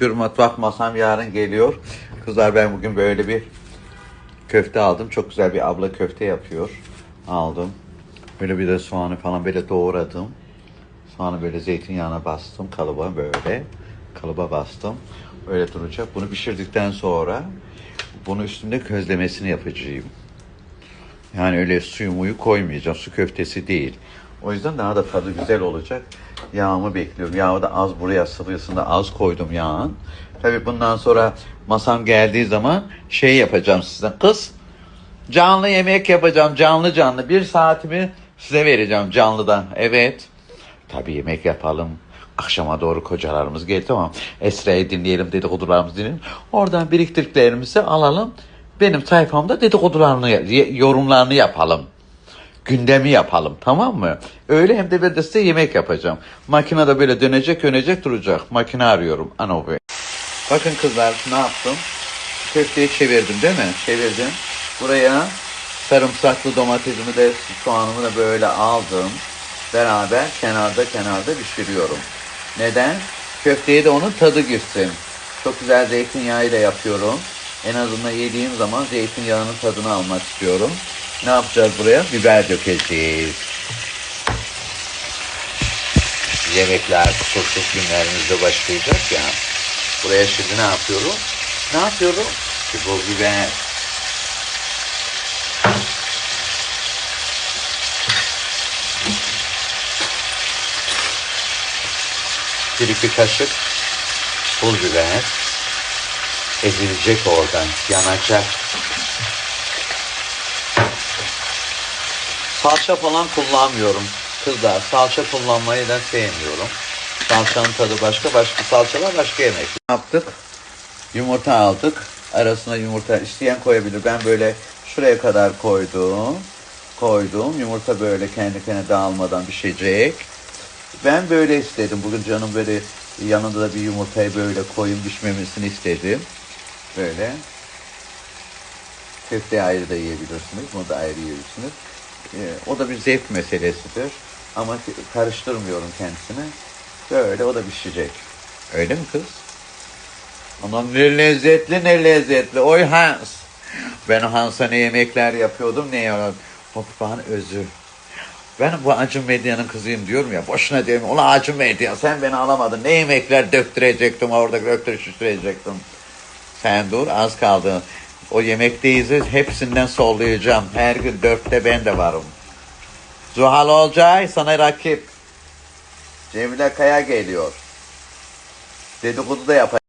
şükür mutfak masam yarın geliyor. Kızlar ben bugün böyle bir köfte aldım. Çok güzel bir abla köfte yapıyor. Aldım. Böyle bir de soğanı falan böyle doğradım. Soğanı böyle zeytinyağına bastım kalıba böyle. Kalıba bastım. Öyle duracak. Bunu pişirdikten sonra bunu üstünde közlemesini yapacağım. Yani öyle suyu muyu koymayacağım. Su köftesi değil. O yüzden daha da tadı güzel olacak. Yağımı bekliyorum. Yağı da az buraya sıvısında az koydum yağın. Tabii bundan sonra masam geldiği zaman şey yapacağım size. Kız canlı yemek yapacağım. Canlı canlı. Bir saatimi size vereceğim canlıdan. Evet. Tabii yemek yapalım. Akşama doğru kocalarımız geldi tamam. Esra'yı dinleyelim dedikodularımızı dinleyelim. Oradan biriktirdiklerimizi alalım. Benim sayfamda dedikodularını, yorumlarını yapalım. Gündemi yapalım tamam mı? Öyle hem de ben de size yemek yapacağım. Makine de böyle dönecek dönecek duracak. Makine arıyorum. Ano be. Bakın kızlar ne yaptım? Köfteyi çevirdim değil mi? Çevirdim. Buraya sarımsaklı domatesimi de soğanımı da böyle aldım. Beraber kenarda kenarda pişiriyorum. Neden? Köfteye de onun tadı gitsin. Çok güzel zeytinyağıyla yapıyorum. En azından yediğim zaman zeytinyağının tadını almak istiyorum. Ne yapacağız buraya? Biber dökeceğiz. Yemekler, kusursuz günlerimizde başlayacak ya. Buraya şimdi ne yapıyorum? Ne yapıyorum? Bu biber. Bir iki kaşık pul biber ezilecek oradan, yanacak. Salça falan kullanmıyorum. Kızlar salça kullanmayı da sevmiyorum. Salçanın tadı başka, başka salçalar başka yemek. Ne yaptık? Yumurta aldık. Arasına yumurta isteyen koyabilir. Ben böyle şuraya kadar koydum. Koydum. Yumurta böyle kendi kendine dağılmadan pişecek. Ben böyle istedim. Bugün canım böyle yanında da bir yumurtayı böyle koyun pişmemesini istedim. Böyle. Köfteyi ayrı da yiyebilirsiniz. Bunu da ayrı yiyebilirsiniz. Ee, o da bir zevk meselesidir. Ama karıştırmıyorum kendisine. Böyle o da pişecek. Öyle mi kız? Anam ne lezzetli ne lezzetli. Oy Hans. Ben Hans'a ne yemekler yapıyordum ne yapıyordum. Mutfağın özü. Ben bu Acun Medya'nın kızıyım diyorum ya. Boşuna diyorum. Ulan Acun Medya sen beni alamadın. Ne yemekler döktürecektim orada döktürüştürecektim. Sen dur az kaldı. O yemekteyiz hepsinden sollayacağım. Her gün dörtte ben de varım. Zuhal Olcay sana rakip. Cemile Kaya geliyor. Dedikodu da yapacağım.